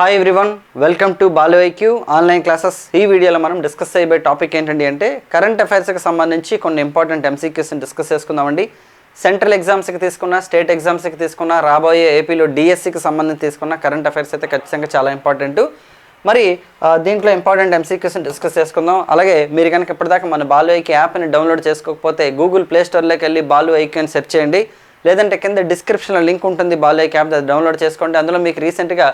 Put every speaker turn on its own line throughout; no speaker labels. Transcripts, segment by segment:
Hi everyone welcome to Balu IQ online classes ఈ వీడియోలో మనం డిస్కస్ చేయబోయే టాపిక్ ఏంటండి అంటే కరెంట్ అఫైర్స్కి సంబంధించి కొన్ని ఇంపార్టెంట్ ఎంసీక్యూస్ని డిస్కస్ చేసుకుందామండి. సెంట్రల్ ఎగ్జామ్స్కి తీసుకున్న స్టేట్ ఎగ్జామ్స్కి తీసుకున్న రాబోయే ఏపీలో డిఎస్సికి సంబంధించి తీసుకున్న కరెంట్ అఫైర్స్ అయితే ఖచ్చితంగా చాలా ఇంపార్టెంట్ మరి దీంట్లో ఇంపార్టెంట్ ఎంసీక్యూస్ని డిస్కస్ చేసుకుందాం. అలాగే మీరు కనుక ఇప్పటిదాకా మన బాలు ఐక్యూ యాప్ని డౌన్లోడ్ చేసుకోకపోతే గూగుల్ ప్లే స్టోర్లోకి వెళ్ళి బాలు ఐక్యూ అని సెర్చ్ చేయండి. లేదంటే కింద డిస్క్రిప్షన్లో లింక్ ఉంటుంది బాలు ఐక్యూ యాప్ అది డౌన్లోడ్ చేసుకోండి. అందులో మీకు రీసెంట్గా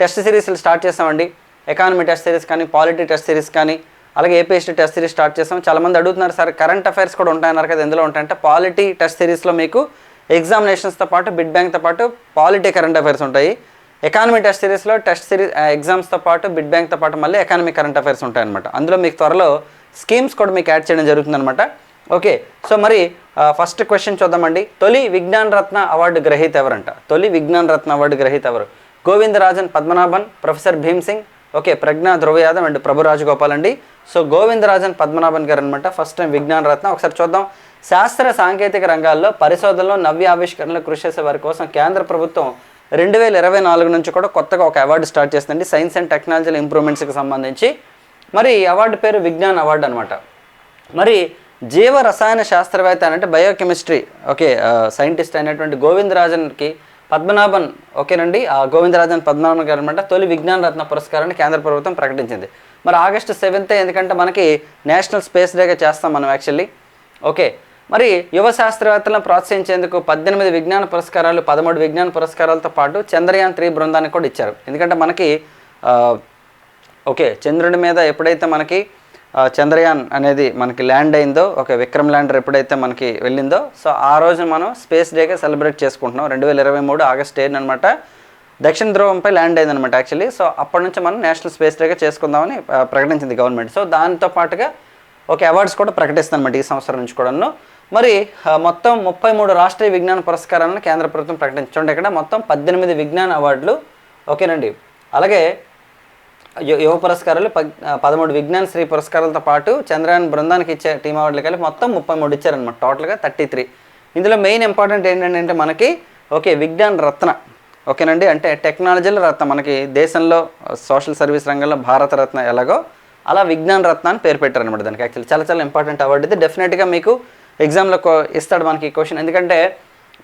టెస్ట్ సిరీస్లు స్టార్ట్ చేస్తామండి. ఎకానమీ టెస్ట్ సిరీస్ కానీ పాలిటీ టెస్ట్ సిరీస్ కానీ అలాగే ఏపీఎస్టీ టెస్ట్ సిరీస్ స్టార్ట్ చేస్తాం. చాలామంది అడుగుతున్నారు సార్ కరెంట్ అఫైర్స్ కూడా ఉంటాయన్నారు కదా ఎందులో ఉంటాయంటే పాలిటీ టెస్ట్ సిరీస్లో మీకు ఎగ్జామినేషన్స్తో పాటు బిడ్ బ్యాంక్తో పాటు పాలిటీ కరెంట్ అఫైర్స్ ఉంటాయి. ఎకానమీ టెస్ట్ సిరీస్లో టెస్ట్ సిరీస్ ఎగ్జామ్స్తో పాటు బిడ్ బ్యాంక్తో పాటు మళ్ళీ ఎకానమీ కరెంట్ అఫైర్స్ ఉంటాయన్నమాట. అందులో మీకు త్వరలో స్కీమ్స్ కూడా మీకు యాడ్ చేయడం జరుగుతుందన్నమాట. ఓకే సో మరి ఫస్ట్ క్వశ్చన్ చూద్దామండి. తొలి విజ్ఞాన్ రత్న అవార్డు గ్రహీత ఎవరంట? తొలి విజ్ఞాన్ రత్న అవార్డు గ్రహీత ఎవరు? Govindarajan Padmanabhan professor Bhim Singh okay Pragya Dhruva Yadav and Prabhu Rajagopal అండి. సో గోవిందరాజన్ పద్మనాభన్ గారు అనమాట ఫస్ట్ టైం విజ్ఞాన రత్న. ఒకసారి చూద్దాం. శాస్త్ర సాంకేతిక రంగాల్లో పరిశోధనలో నవ్య ఆవిష్కరణలు కృషి చేసే వారి కోసం కేంద్ర ప్రభుత్వం రెండు వేల ఇరవై నాలుగు నుంచి కూడా కొత్తగా ఒక అవార్డు స్టార్ట్ చేస్తుంది సైన్స్ అండ్ టెక్నాలజీ ఇంప్రూవ్మెంట్స్కి సంబంధించి. మరి ఈ అవార్డు పేరు విజ్ఞాన్ అవార్డు అనమాట మరి జీవ రసాయన శాస్త్రవేత్త అంటే బయోకెమిస్ట్రీ. ఓకే సైంటిస్ట్ అయినటువంటి గోవిందరాజన్కి పద్మనాభన్ ఓకేనండి. ఆ గోవిందరాజన్ పద్మనాభన్ గారు అనమాట తొలి విజ్ఞాన రత్న పురస్కారాన్ని కేంద్ర ప్రభుత్వం ప్రకటించింది. మరి ఆగస్టు సెవెంత్ ఎందుకంటే మనకి నేషనల్ స్పేస్ డేగా చేస్తాం మనం యాక్చువల్లీ. ఓకే. మరి యువ శాస్త్రవేత్తలను ప్రోత్సహించేందుకు పద్దెనిమిది విజ్ఞాన పురస్కారాలు పదమూడు విజ్ఞాన పురస్కారాలతో పాటు చంద్రయాన్ త్రీ బృందానికి కూడా ఇచ్చారు. ఎందుకంటే మనకి ఓకే చంద్రుడి మీద ఎప్పుడైతే మనకి చంద్రయాన్ అనేది మనకి ల్యాండ్ అయిందో ఒక విక్రమ్ ల్యాండర్ ఎప్పుడైతే మనకి వెళ్ళిందో సో ఆ రోజు మనం స్పేస్ డేగా సెలబ్రేట్ చేసుకుంటున్నాం. రెండు వేల ఇరవై మూడు ఆగస్ట్ ఎయిన్ అనమాట దక్షిణ ధ్రువంపై ల్యాండ్ అయిందనమాట యాక్చువల్లీ. సో అప్పటి నుంచి మనం నేషనల్ స్పేస్ డేగా చేసుకుందామని ప్రకటించింది గవర్నమెంట్. సో దాంతో పాటుగా ఒక అవార్డ్స్ కూడా ప్రకటిస్తుంది అనమాట ఈ సంవత్సరం నుంచి కూడాను. మరి మొత్తం ముప్పై మూడు రాష్ట్రీయ విజ్ఞాన పురస్కారాలను కేంద్ర ప్రభుత్వం ప్రకటించండి ఇక్కడ మొత్తం పద్దెనిమిది విజ్ఞాన అవార్డులు. ఓకేనండి. అలాగే యువ పురస్కారాలు పదమూడు విజ్ఞాన శ్రీ పురస్కారాలతో పాటు చంద్రయాన్ బృందానికి ఇచ్చే టీం అవార్డులు కలిపి మొత్తం ముప్పై మూడు ఇచ్చారనమాట టోటల్గా థర్టీ త్రీ ఇందులో మెయిన్ ఇంపార్టెంట్ ఏంటంటే మనకి ఓకే విజ్ఞాన్ రత్న. ఓకేనండి? అంటే టెక్నాలజీల రత్న. మనకి దేశంలో సోషల్ సర్వీస్ రంగంలో భారత రత్న ఎలాగో అలా విజ్ఞాన్ రత్న అని పేరు పెట్టారనమాట దానికి యాక్చువల్లీ చాలా చాలా ఇంపార్టెంట్ అవార్డు ఇది. డెఫినెట్గా మీకు ఎగ్జామ్లో ఇస్తాడు మనకి ఈ క్వశ్చన్ ఎందుకంటే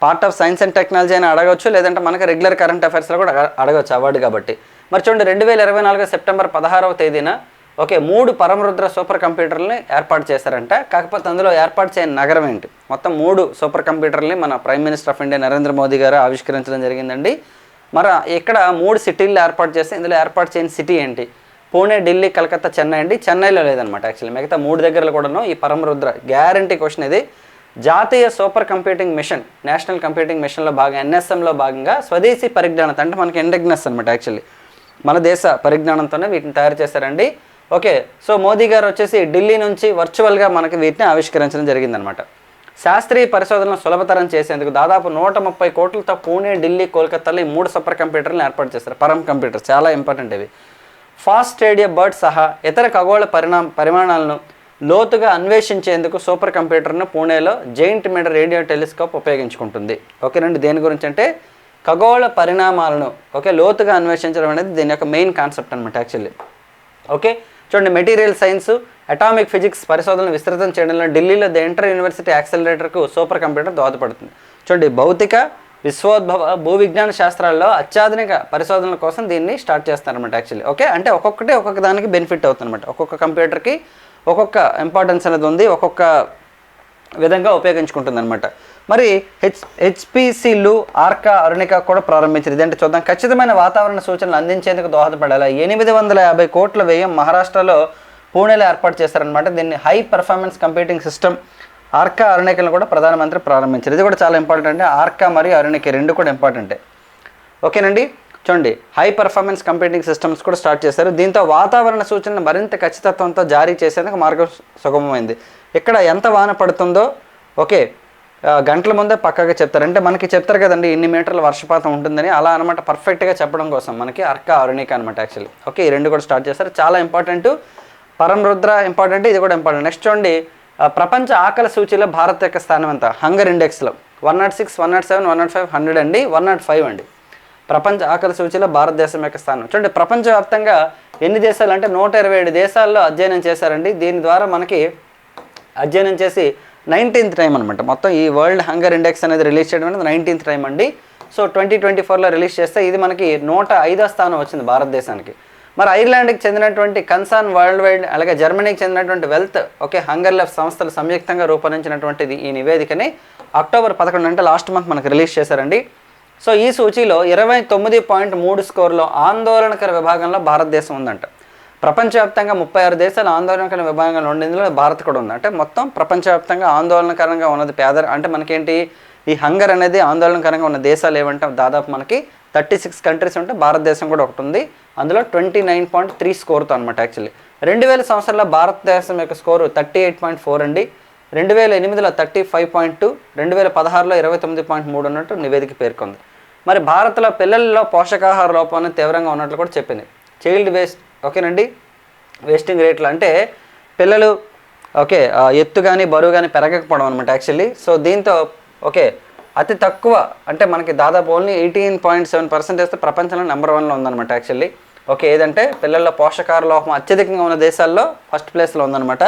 part of science and technology అని అడగవచ్చు లేదంటే మనకి రెగ్యులర్ కరెంట్ అఫైర్స్లో కూడా అడగవచ్చు అవార్డు కాబట్టి. మరి చూడండి రెండు వేల ఇరవై నాలుగు సెప్టెంబర్ పదహారవ తేదీన ఓకే మూడు పరమరుద్ర సూపర్ కంప్యూటర్లని ఏర్పాటు చేశారంట. కాకపోతే అందులో ఏర్పాటు చేయని నగరం ఏంటి? మొత్తం మూడు సూపర్ కంప్యూటర్ని మన prime minister of India Narendra Modi garu ఆవిష్కరించడం జరిగిందండి. మరి ఇక్కడ మూడు సిటీలు ఏర్పాటు చేస్తే ఇందులో ఏర్పాటు చేయని సిటీ ఏంటి? పూణే ఢిల్లీ కలకత్తా చెన్నై అండి. చెన్నైలో లేదనమాట యాక్చువల్లీ. మిగతా మూడు దగ్గరలో కూడాను ఈ పరమరుద్ర గ్యారంటీ క్వశ్చన్ ఇది. జాతీయ super computing mission national computing మిషన్లో భాగంగా ఎన్ఎస్ఎంలో భాగంగా స్వదేశీ పరిజ్ఞానత అంటే మనకి ఇండెగ్నెస్ అనమాట యాక్చువల్లీ. మన దేశ పరిజ్ఞానంతోనే వీటిని తయారు చేశారండి. ఓకే సో మోదీ గారు వచ్చేసి ఢిల్లీ నుంచి వర్చువల్గా మనకి వీటిని ఆవిష్కరించడం జరిగిందనమాట శాస్త్రీయ పరిశోధనలు సులభతరం చేసేందుకు దాదాపు నూట ముప్పై కోట్లతో పూణే ఢిల్లీ కోల్కతాలో ఈ మూడు సూపర్ కంప్యూటర్లను ఏర్పాటు చేశారు. పరం కంప్యూటర్ చాలా ఇంపార్టెంట్ ఇవి. ఫాస్ట్ స్టేడియా బర్డ్ సహా ఇతర ఖగోళ పరిణామ పరిమాణాలను లోతుగా అన్వేషించేందుకు సూపర్ కంప్యూటర్ను పూణేలో జైంట్ మీటర్ రేడియో టెలిస్కోప్ ఉపయోగించుకుంటుంది. ఓకేనండి దేని గురించి అంటే ఖగోళ పరిణామాలను ఓకే లోతుగా అన్వేషించడం అనేది దీని యొక్క మెయిన్ కాన్సెప్ట్ అనమాట యాక్చువల్లీ ఓకే చూడండి మెటీరియల్ సైన్స్ అటామిక్ ఫిజిక్స్ పరిశోధనలు విస్తృతం చేయడంలో ఢిల్లీలో ద ఇంటర్ యూనివర్సిటీ యాక్సలరేటర్కు సూపర్ కంప్యూటర్ దోహదపడుతుంది. చూడండి భౌతిక విశ్వోద్భవ భూ విజ్ఞాన శాస్త్రాల్లో అత్యాధునిక పరిశోధనల కోసం దీన్ని స్టార్ట్ చేస్తారన్నమాట యాక్చువల్లీ ఓకే అంటే ఒక్కొక్కటి ఒక్కొక్క దానికి బెనిఫిట్ అవుతుందన్నమాట. ఒక్కొక్క కంప్యూటర్కి ఒక్కొక్క ఇంపార్టెన్స్ అనేది ఉంది ఒక్కొక్క విధంగా ఉపయోగించుకుంటుంది అనమాట మరి హెచ్ హెచ్పిసిలు ఆర్కా అరుణిక కూడా ప్రారంభించింది ఇదంటే చూద్దాం. ఖచ్చితమైన వాతావరణ సూచనలు అందించేందుకు దోహదపడేలా? ఎనిమిది వందల యాభై కోట్ల వ్యయం మహారాష్ట్రలో పూణేలో ఏర్పాటు చేశారనమాట దీన్ని high performance computing system Arka అరుణికలను కూడా ప్రధానమంత్రి ప్రారంభించారు. ఇది కూడా చాలా ఇంపార్టెంట్ అంటే ఆర్కా మరియు అరుణిక రెండు కూడా ఇంపార్టెంటే. ఓకేనండి? చూడండి. హై పర్ఫార్మెన్స్ కంప్యూటింగ్ సిస్టమ్స్ కూడా స్టార్ట్ చేశారు. దీంతో వాతావరణ సూచనలు మరింత ఖచ్చితత్వంతో జారీ చేసేందుకు మార్గం సుగమమైంది. ఇక్కడ ఎంత వాన పడుతుందో ఓకే గంటల ముందే పక్కగా చెప్తారు. అంటే మనకి చెప్తారు కదండి ఇన్ని మీటర్ల వర్షపాతం ఉంటుందని. అలా అనమాట పర్ఫెక్ట్గా చెప్పడం కోసం మనకి అర్క అరుణిక అనమాట యాక్చువల్లీ ఓకే ఈ రెండు కూడా స్టార్ట్ చేస్తారు. చాలా ఇంపార్టెంట్ పరం రుద్ర ఇంపార్టెంట్ ఇది కూడా ఇంపార్టెంట్ నెక్స్ట్ చూడండి. ప్రపంచ ఆకలి సూచీలో భారత్ యొక్క స్థానం ఎంత? Hunger ఇండెక్స్లో one nought six one nought seven one nought five hundred అండి. వన్ నాట్ ఫైవ్ అండి. ప్రపంచ ఆకలి సూచీలో భారతదేశం యొక్క స్థానం. చూడండి ప్రపంచవ్యాప్తంగా ఎన్ని దేశాలు అంటే నూట ఇరవై ఏడు దేశాల్లో అధ్యయనం చేశారండి. దీని ద్వారా మనకి అధ్యయనం చేసి నైన్టీన్త్ టైం అనమాట మొత్తం ఈ వరల్డ్ హంగర్ ఇండెక్స్ అనేది రిలీజ్ చేయడం అనేది నైన్టీన్త్ టైం అండి. సో ట్వంటీ ట్వంటీ ఫోర్లో రిలీజ్ చేస్తే ఇది మనకి నూట ఐదో స్థానం వచ్చింది భారతదేశానికి. మరి ఐర్లాండ్కి చెందినటువంటి కన్సర్న్ వరల్డ్ వైడ్ అలాగే జర్మనీకి చెందినటువంటి వెల్త్ ఓకే హంగర్ లెఫ్ సంస్థలు సంయుక్తంగా రూపొందించినటువంటిది ఈ నివేదికని అక్టోబర్ పదకొండు అంటే లాస్ట్ మంత్ మనకు రిలీజ్ చేశారండి. సో ఈ సూచీలో ఇరవై తొమ్మిది పాయింట్ మూడు స్కోర్లో ఆందోళనకర విభాగంలో భారతదేశం ఉందంట. ప్రపంచవ్యాప్తంగా ముప్పై ఆరు దేశాలు ఆందోళనకర విభాగంలో ఉండి ఇందులో భారత్ కూడా ఉంది. అంటే మొత్తం ప్రపంచవ్యాప్తంగా ఆందోళనకరంగా ఉన్నది పేద అంటే మనకేంటి? ఈ హంగర్ అనేది ఆందోళనకరంగా ఉన్న దేశాలు ఏమంటే దాదాపు మనకి థర్టీ సిక్స్ కంట్రీస్ ఉంటే భారతదేశం కూడా ఒకటి ఉంది. అందులో ట్వంటీ నైన్ పాయింట్ త్రీ స్కోర్తో అనమాట యాక్చువల్లీ. రెండు వేల సంవత్సరంలో భారతదేశం యొక్క score thirty eight point four అండి. రెండు వేల ఎనిమిదిలో థర్టీ ఫైవ్ పాయింట్ టూ రెండు వేల పదహారులో ఇరవై తొమ్మిది పాయింట్ మూడు ఉన్నట్టు నివేదిక పేర్కొంది. మరి భారత్లో పిల్లల్లో పోషకాహార లోపాన్ని తీవ్రంగా ఉన్నట్లు కూడా చెప్పింది. చైల్డ్ వేస్ట్ ఓకేనండి? వేస్టింగ్ రేట్లు అంటే పిల్లలు ఓకే ఆ, ఎత్తు కానీ బరువు కానీ పెరగకపోవడం అనమాట యాక్చువల్లీ. సో దీంతో ఓకే అతి తక్కువ అంటే మనకి దాదాపు ఓన్లీ ఎయిటీన్ పాయింట్ సెవెన్ పర్సెంటేజ్తో ప్రపంచంలో నెంబర్ వన్లో ఉందన్నమాట యాక్చువల్లీ. ఓకే ఏదంటే పిల్లల్లో పోషకాహార లోపం అత్యధికంగా ఉన్న దేశాల్లో ఫస్ట్ ప్లేస్లో ఉందన్నమాట.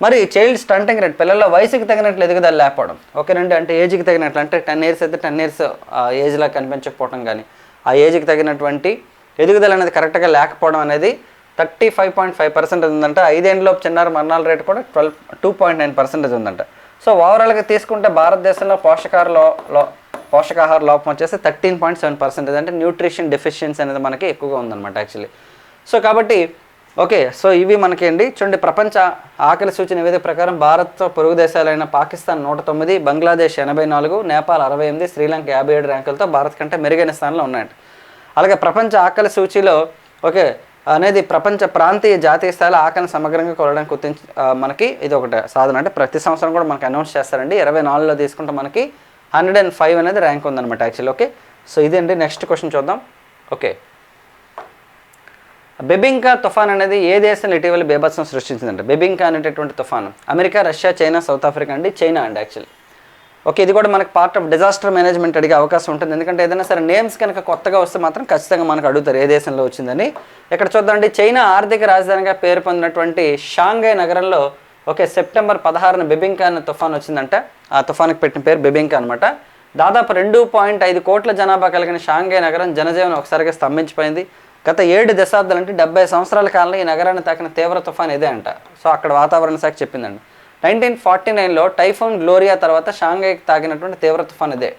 మరి చైల్డ్ స్టంటింగ్ రేట్ పిల్లల్లో వయసుకి తగినట్లు ఎదుగుదల లేకపోవడం ఓకేనండి? అంటే ఏజ్కి తగినట్లు అంటే టెన్ ఇయర్స్ అయితే టెన్ ఇయర్స్ ఏజ్లా కనిపించకపోవడం కానీ ఆ ఏజ్కి తగినటువంటి ఎదుగుదల అనేది కరెక్ట్గా లేకపోవడం అనేది thirty five point five percentage ఉందంట. ఐదేళ్ళలోపు చిన్నారు మరణాల రేటు కూడా twelve two point nine percentage ఉందంట. సో ఓవరాల్గా తీసుకుంటే భారతదేశంలో పోషకాహార లో పోషకాహార లోపం వచ్చేసి థర్టీన్ పాయింట్ సెవెన్ పర్సెంటేజ్ అంటే న్యూట్రిషన్ డెఫిషియన్సీ అనేది మనకి ఎక్కువగా ఉందన్నమాట యాక్చువల్లీ సో కాబట్టి ఓకే సో ఇవి మనకి అండి చూడండి ప్రపంచ ఆకలి సూచన నివేదిక ప్రకారం భారత్ పొరుగు దేశాలైన పాకిస్తాన్ నూట తొమ్మిది బంగ్లాదేశ్ ఎనభై నాలుగు నేపాల్ అరవై ఎనిమిది శ్రీలంక యాభై ఏడు ర్యాంకులతో భారత్ కంటే మెరుగైన స్థానంలో ఉన్నాయండి అలాగే ప్రపంచ ఆకలి సూచిలో ఓకే అనేది ప్రపంచ ప్రాంతీయ జాతీయ స్థాయిలో ఆకలిని సమగ్రంగా కొలడానికి గుర్తించి మనకి ఇది ఒకటి సాధన. అంటే ప్రతి సంవత్సరం కూడా మనకి అనౌన్స్ చేస్తారండి. ఇరవై నాలుగులో తీసుకుంటే మనకి హండ్రెడ్ అండ్ ఫైవ్ అనేది ర్యాంక్ ఉందన్నమాట యాక్చువల్లీ ఓకే? సో ఇదండి నెక్స్ట్ క్వశ్చన్ చూద్దాం. ఓకే. బెబింకా తుఫాన్ అనేది ఏ దేశంలో ఇటీవల బేభత్సం సృష్టించిందంటే? బెబింకా అనేటటువంటి తుఫాను. America Russia China South Africa అండి. చైనా అండి యాక్చువల్లీ. ఓకే ఇది కూడా మనకు పార్ట్ ఆఫ్ డిజాస్టర్ మేనేజ్మెంట్ అడిగే అవకాశం ఉంటుంది. ఎందుకంటే ఏదైనా సరే నేమ్స్ కనుక కొత్తగా వస్తే మాత్రం ఖచ్చితంగా మనకు అడుగుతారు ఏ దేశంలో వచ్చిందని. ఇక్కడ చూద్దామండి చైనా ఆర్థిక రాజధానిగా పేరు పొందినటువంటి షాంఘై నగరంలో ఓకే సెప్టెంబర్ పదహారున బెబింకా అనే తుఫాన్ వచ్చిందంట. ఆ తుఫాన్కి పెట్టిన పేరు బెబింకా అనమాట దాదాపు రెండు పాయింట్ ఐదు కోట్ల జనాభా కలిగిన షాంఘై నగరం జనజీవనం ఒకసారిగా స్తంభించిపోయింది. గత ఏడు దశాబ్దాలు అంటే డెబ్బై సంవత్సరాల కాలంలో ఈ నగరాన్ని తాకిన తీవ్ర తుఫాన్ ఇదే అంట. సో అక్కడ వాతావరణ శాఖ చెప్పిందండి. నైన్టీన్ ఫార్టీ నైన్లో టైఫోన్ గ్లోరియా తర్వాత షాంఘైకి తాగినటువంటి తీవ్ర తుఫాన్ ఇదే.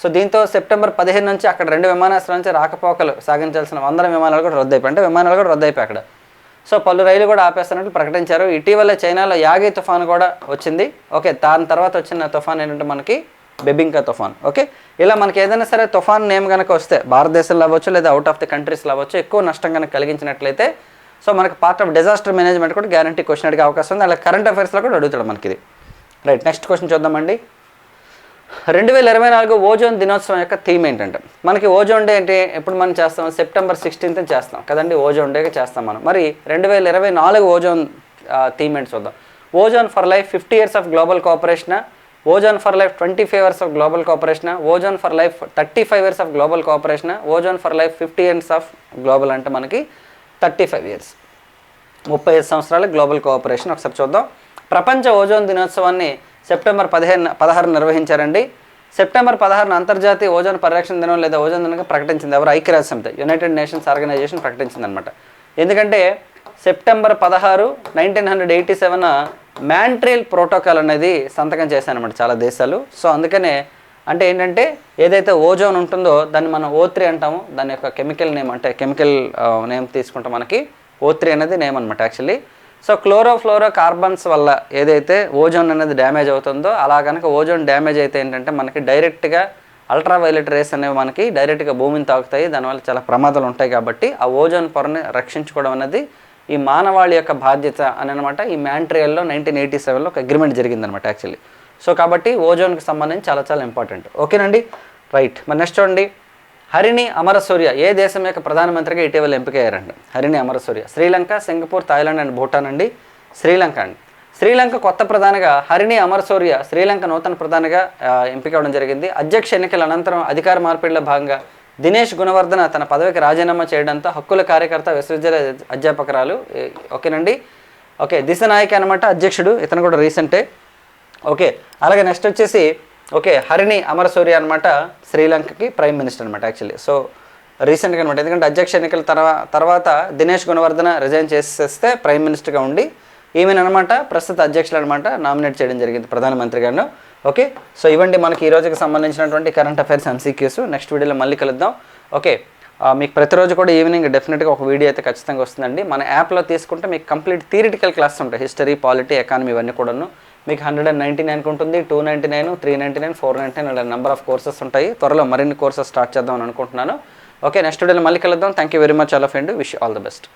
సో దీంతో సెప్టెంబర్ పదిహేను నుంచి అక్కడ రెండు విమానాశ్రయాల నుంచి రాకపోకలు సాగించాల్సిన వందల విమానాలు కూడా రద్దయిపోయి అంటే విమానాలు కూడా రద్దయిపోయి అక్కడ. సో పలు రైలు కూడా ఆపేస్తున్నట్లు ప్రకటించారు. ఇటీవల చైనాలో యాగి తుఫాన్ కూడా వచ్చింది. ఓకే దాని తర్వాత వచ్చిన తుఫాన్ ఏంటంటే మనకి బెబింకా తుఫాన్. ఓకే ఇలా మనకి ఏదైనా సరే తుఫాన్ నేమ్ కనుక వస్తే భారతదేశంలో అవ్వచ్చు లేదా అవుట్ ఆఫ్ ది కంట్రీస్లో అవ్వచ్చు ఎక్కువ నష్టం కనుక కలిగించినట్లయితే సో మనకి పార్ట్ ఆఫ్ డిజాస్టర్ మేనేజ్మెంట్ కూడా గ్యారంటీ క్వశ్చన్ అడిగే అవకాశం ఉంది. అలా కరెంట్ అఫైర్స్లో కూడా అడుగుతాడు మనకి ఇది రైట్ నెక్స్ట్ క్వశ్చన్ చూద్దామండి. రెండు వేల ఇరవై నాలుగు ఓజోన్ దినోత్సవం యొక్క థీమ్ ఏంటంటే? మనకి ఓజోన్ డే అంటే ఎప్పుడు మనం చేస్తాం? సెప్టెంబర్ సిక్స్టీన్త్ చేస్తాం. కదండి? ఓజోన్ డేకి చేస్తాం మనం. మరి రెండు వేల ఇరవై నాలుగు ఓజోన్ థీమ్ ఏంటి చూద్దాం. Ozone for life fifty years of global cooperation ozone for life twenty five years of global cooperation ozone for life thirty five years of global cooperation ozone for life fifty years of global అంటే మనకి thirty five years. ముప్పై ఐదు సంవత్సరాల global cooperation. ఒకసారి చూద్దాం. ప్రపంచ ozone దినోత్సవాన్ని September పదిహేను పదహారు నిర్వహించారండి. సెప్టెంబర్ పదహారున అంతర్జాతీయ ఓజోన్ పరిరక్షణ దినం లేదా ఓజోన్ దినంగా ప్రకటించింది ఎవరు? ఐక్యరాజ్య సమితి యునైటెడ్ నేషన్స్ ఆర్గనైజేషన్ ప్రకటించింది అనమాట ఎందుకంటే సెప్టెంబర్ పదహారు nineteen hundred eighty seven Montreal protocol అనేది సంతకం చేశానమాట చాలా దేశాలు. సో అందుకనే అంటే ఏంటంటే ఏదైతే ఓజోన్ ఉంటుందో దాన్ని మనం ఓ త్రీ అంటాము. దాని యొక్క కెమికల్ నేమ్ అంటే కెమికల్ నేమ్ తీసుకుంటే మనకి ఓ త్రీ అనేది నేమ్ అనమాట యాక్చువల్లీ. సో క్లోరోఫ్లోరో కార్బన్స్ వల్ల ఏదైతే ఓజోన్ అనేది డ్యామేజ్ అవుతుందో అలా కనుక ఓజోన్ డ్యామేజ్ అయితే ఏంటంటే మనకి డైరెక్ట్గా అల్ట్రా వైలెట్ రేస్ అనేవి మనకి డైరెక్ట్గా భూమిని తాకుతాయి. దానివల్ల చాలా ప్రమాదాలు ఉంటాయి కాబట్టి ఆ ఓజోన్ పొరని రక్షించుకోవడం అనేది ఈ మానవాళి యొక్క బాధ్యత అని అనమాట ఈ మ్యాంట్రియల్లో నైన్టీన్ ఎయిటీ సెవెన్లో ఒక అగ్రిమెంట్ జరిగిందనమాట యాక్చువల్లీ. సో కాబట్టి ఓజోన్కి సంబంధించి చాలా చాలా ఇంపార్టెంట్ ఓకేనండి? రైట్ మరి నెక్స్ట్ చూడండి. హరిణి అమరసూర్య. ఏ దేశం యొక్క ప్రధానమంత్రిగా ఇటీవల ఎంపికయ్యారండి? Harini Amarasuriya. Sri Lanka Singapore Thailand and Bhutan అండి. శ్రీలంక అండి. శ్రీలంక కొత్త ప్రధానిగా హరిణి అమరసూర్య శ్రీలంక నూతన ప్రధానిగా ఎంపిక అవడం జరిగింది. అధ్యక్ష ఎన్నికల అనంతరం అధికార మార్పిడిలో భాగంగా దినేష్ గుణవర్ధన తన పదవికి రాజీనామా చేయడంతో హక్కుల కార్యకర్త విశ్వవిద్యాలయ అధ్యాపకురాలు ఓకేనండి? ఓకే దిశ నాయక్ అనమాట అధ్యక్షుడు. ఇతను కూడా రీసెంటే. ఓకే అలాగే నెక్స్ట్ వచ్చేసి ఓకే హరిణి అమరసూరి అనమాట శ్రీలంకకి ప్రైమ్ మినిస్టర్ అనమాట యాక్చువల్లీ సో రీసెంట్గా అనమాట ఎందుకంటే అధ్యక్ష ఎన్నికల తర్వా తర్వాత దినేష్ గుణవర్ధన రిజైన్ చేసేస్తే ప్రైమ్ మినిస్టర్గా ఉండి ఈమెనమాట ప్రస్తుత అధ్యక్షులు అనమాట నామినేట్ చేయడం జరిగింది ప్రధానమంత్రి గారు ఓకే సో ఇవ్వండి మనకి ఈ రోజుకి సంబంధించినటువంటి కరెంట్ అఫైర్స్ ఎంసీక్యూస్ నెక్స్ట్ వీడియోలో మళ్ళీ కలుద్దాం. ఓకే మీకు ప్రతిరోజు కూడా ఈవినింగ్ డెఫినెట్గా ఒక వీడియో అయితే ఖచ్చితంగా వస్తుందండి. మన యాప్లో తీసుకుంటే మీకు కంప్లీట్ థియరిటికల్ క్లాస్ ఉంటాయి. హిస్టరీ పాలిటీ ఎకానమీ ఇవన్నీ కూడాను. మీకు హండ్రెడ్ అండ్ నైంటీ నైన్కి ఉంటుంది two ninety nine three ninety nine four ninety nine ఇలా నెంబర్ ఆఫ్ కోర్సెస్ ఉంటాయి. త్వరలో మరిన్ని కోర్సెస్ స్టార్ట్ చేద్దాం అని అనుకుంటున్నాను. ఓకే నెక్స్ట్ వీడియోలో మళ్ళీ కలుద్దాం. Thank you very much all of and wish all the best